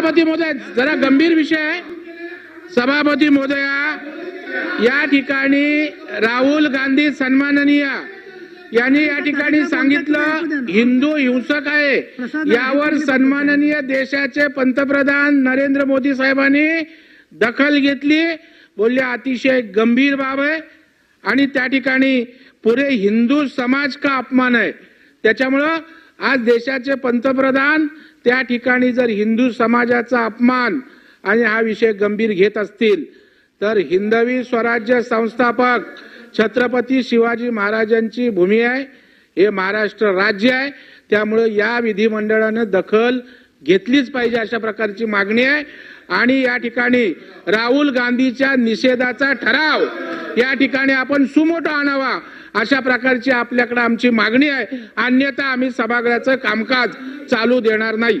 सभापती महोदय जरा गंभीर विषय आहे. सभापती महोदया या ठिकाणी राहुल गांधी सन्माननीय. यांनी या ठिकाणी सांगितलं हिंदू हिंसक आहे. यावर सन्माननीय देशाचे पंतप्रधान नरेंद्र मोदी साहेबांनी दखल घेतली. बोलले अतिशय गंभीर बाब आहे. आणि त्या ठिकाणी पुरे हिंदू समाज का अपमान आहे? त्याच्यामुळं आज देशाचे पंतप्रधान त्या ठिकाणी जर हिंदू समाजाचा अपमान आणि हा विषय गंभीर घेत असतील तर हिंदवी स्वराज्य संस्थापक छत्रपती शिवाजी महाराजांची भूमी आहे हे महाराष्ट्र राज्य आहे. त्यामुळं या विधिमंडळानं दखल घेतलीच पाहिजे अशा प्रकारची मागणी आहे. आणि या ठिकाणी राहुल गांधीच्या निषेधाचा ठराव या ठिकाणी आपण सुमोटो आणावा अशा प्रकारची आपल्याकडे आमची मागणी आहे. अन्यथा आम्ही सभागृहाचं कामकाज चालू देणार नाही.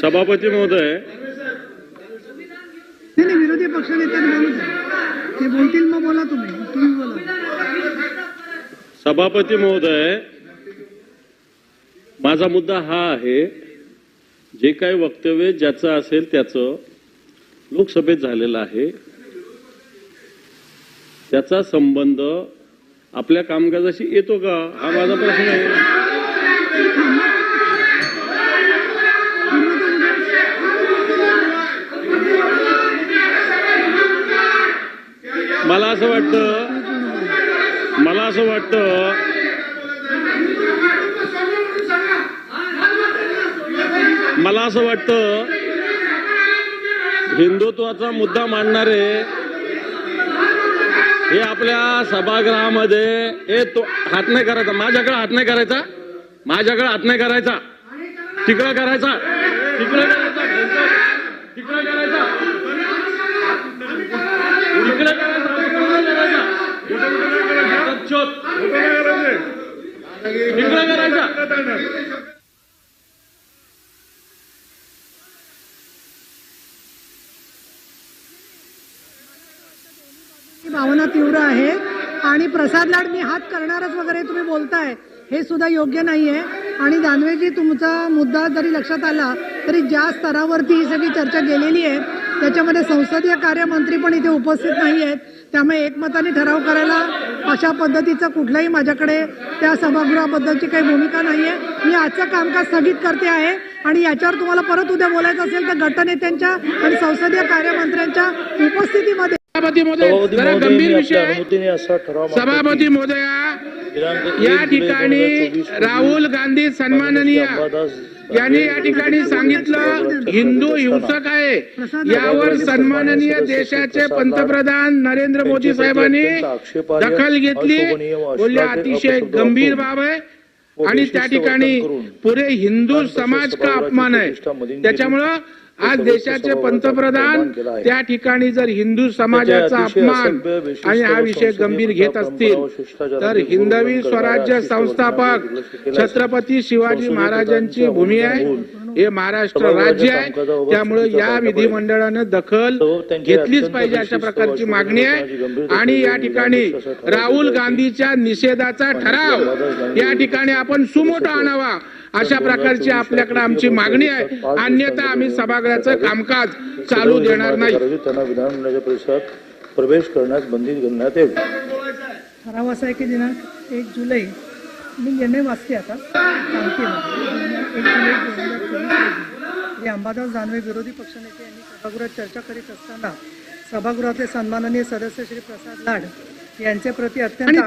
सभापती महोदय. नाही विरोधी द्या. ते बोलतील मग बोला तुम्ही. तुम्ही बोला. सभापती महोदय माझा मुद्दा हा आहे जे काही वक्तव्य ज्याचं असेल त्याचं लोकसभेत झालेलं आहे त्याचा संबंध आपल्या कामकाजाशी येतो का? हा माझा प्रश्न आहे. मला असं वाटतं मला असं वाटतं मला असं वाटतं हिंदुत्वाचा मुद्दा मांडणारे हे आपल्या सभागृहामध्ये हे तो हात नाही करायचा. माझ्याकडे हात नाही करायचा. माझ्याकडे हात नाही करायचा. तिकडं करायचा. तिकडं करायचा. तिकडं करायचा. इकडे करायचा. तिकडे करायचा चोप इकडे करायचा ही भावना तीव्र आहे. आणि प्रसाद लाड मी हात करणारच वगैरे तुम्ही बोलताय हे सुद्धा योग्य नाहीये. आणि दानवेजी तुमचा मुद्दा जरी लक्षात आला तरी ज्या स्तरावरती ही सगळी चर्चा गेलेली आहे त्याच्यामध्ये संसदीय कार्यमंत्री पण इथे उपस्थित नाही आहेत त्यामुळे एकमताने ठराव करायला अशा पद्धतीचं कुठलंही माझ्याकडे त्या सभागृहाबद्दलची काही भूमिका नाही आहे मी आजचं कामकाज स्थगित करते आहे. आणि याच्यावर तुम्हाला परत उद्या बोलायचं असेल तर गटनेत्यांच्या आणि संसदीय कार्यमंत्र्यांच्या उपस्थितीमध्ये सभापती महोदय जरा गंभीर विषय आहे. सभापती महोदया या ठिकाणी 2024 रोजी राहुल गांधी सन्माननीय यांनी या ठिकाणी सांगितलं हिंदू हिंसक आहे. यावर सन्माननीय देशाचे पंतप्रधान नरेंद्र मोदी साहेबांनी दखल घेतली. बोलले अतिशय गंभीर बाब आहे. आणि त्या ठिकाणी पुरे हिंदू समाज का अपमान आहे? त्याच्यामुळं आज देशाचे पंतप्रधान त्या ठिकाणी जर हिंदू समाजाचा अपमान आणि हा विषय गंभीर घेत असतील तर हिंदवी स्वराज्य संस्थापक छत्रपती शिवाजी महाराजांची भूमी आहे. हे महाराष्ट्र राज्य आहे त्यामुळं या विधिमंडळानं दखल घेतलीच पाहिजे अशा प्रकारची मागणी आहे. आणि या ठिकाणी राहुल गांधीच्या निषेधाचा ठराव. या ठिकाणी आपण सुमोटो आणावा अशा प्रकारची आपल्याकडे आमची मागणी आहे. अन्यथा आम्ही सभागृहाचं कामकाज चालू देणार नाही. त्यांना विधानमंडळाच्या परिसरात प्रवेश करण्यास बंदी घालण्यात यावी ठराव असा आहे की दिनांक एक जुलै मी निर्णय वाचते आता सांगते. एक जुलै दोन हजार चोवीस रोजी अंबादास दानवे विरोधी पक्षनेते यांनी सभागृहात चर्चा करीत असताना सभागृहातले सन्माननीय सदस्य श्री प्रसाद लाड यांचे प्रति अत्यंत.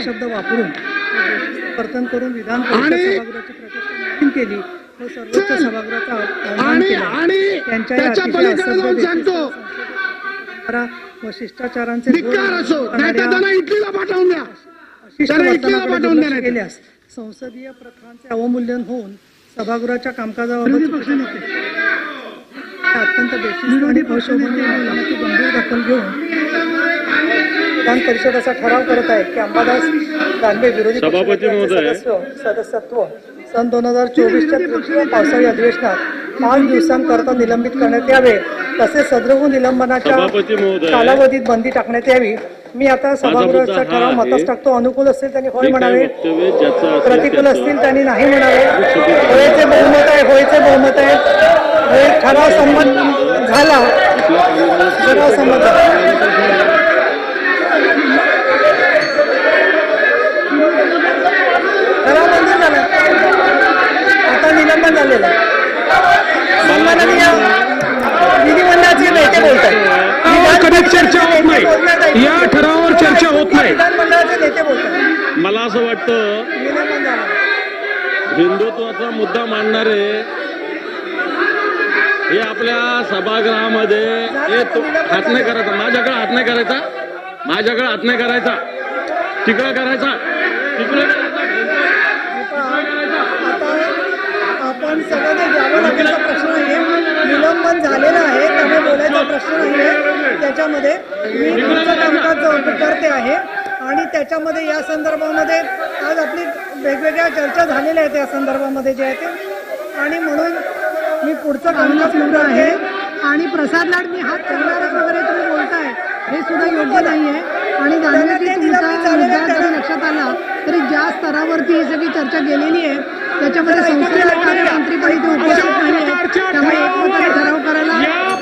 अपशब्द वापरून वर्तन करून विधान सभागृहाची प्रतिष्ठा केली व सर्वोच्च. सभागृहाचा त्यांच्या व शिष्टाचारांचे धिक्कार असो त्यांना इटलीला पाठवून द्या. त्याला इटलीला पाठवून केल्यास संसदीय प्रथांचे अवमूल्यन होऊन सभागृहाच्या कामकाजाबाबत अत्यंत बेशिस्त आणि गंभीर दखल घेऊन विधान परिषद असा ठराव करत आहे की अंबादास दानवे विरोधी सभापती सदस्यत्व सन दोन हजार चोवीसच्या पावसाळी अधिवेशनात पाच दिवसांकरता निलंबित करण्यात यावे. तसेच सदृह निलंबनाच्या. कालावधीत बंदी टाकण्यात यावी. मी आता सभागृहाचा ठराव मतास आहे. टाकतो अनुकूल असतील त्यांनी होय म्हणावे. प्रतिकूल असतील त्यांनी नाही म्हणावे. होयचे बहुमत आहे होयचे बहुमत आहे. होय ठराव संमत झाला. ठराव संमत झाला. आता निलंबन झालेलं आहे. विधिमंडळाचे नेते चर्चा होत नाही. या ठरावावर चर्चा होत नाही. विधानमंडळाचे नेते बोलतात मला असं वाटतं हिंदुत्वाचा मुद्दा मांडणारे हे आपल्या सभागृहामध्ये हात नाही करायचा. माझ्याकडे हात नाही करायचा. माझ्याकडे हात नाही करायचा. तिकडं करायचा. तिकडं आपण सगळ्यांनी द्यावं लागेलचा प्रश्न आहे निलंबन झालेलं आहे त्यामुळे बोलायचा प्रश्न नाही आहे त्याच्यामध्ये मी तुमचं कामकाज करते आहे. आणि त्याच्यामध्ये या संदर्भामध्ये आज आपली वेगवेगळ्या चर्चा झालेल्या आहेत या संदर्भामध्ये जे आहे ते. आणि म्हणून मी पुढचं कामकाज पूर्ण आहे. आहे आणि प्रसाद लाड मी हात करणारच वगैरे तुम्ही बोलताय हे सुद्धा योग्य नाहीये. आणि दानवेजी तुमचा लक्षात आला तरी ज्या स्तरावरती ही सगळी चर्चा गेलेली आहे त्याच्यामध्ये संसदीय कार्य मंत्री पण इथे उपस्थित नाही त्यामुळे एकमताने ठराव करायला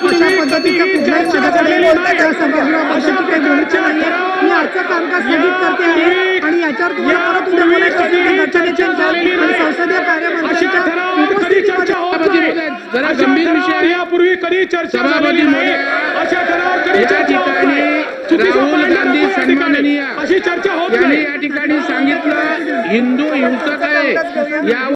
अशा पद्धतीचा कुठलाही माझ्याकडे सभागृहाबद्दलची काही भूमिका नाहीये. मी आजचं कामकाज स्थगित करते आहे आणि याच्यावर तुम्हाला परत उद्या बोलायचं असेल नेत्यांच्या आणि संसदीय कार्यमंत्र्यांच्या उपस्थितीमध्ये जरा गंभीर विषय यापूर्वी कधी चर्चा झालेली नाही. अशा ठरावावर कधी चर्चा होत नाही. गांधी सन्माननीय अशी चर्चा होत नाही. या ठिकाणी सांगितलं हिंदू हिंसक आहे. या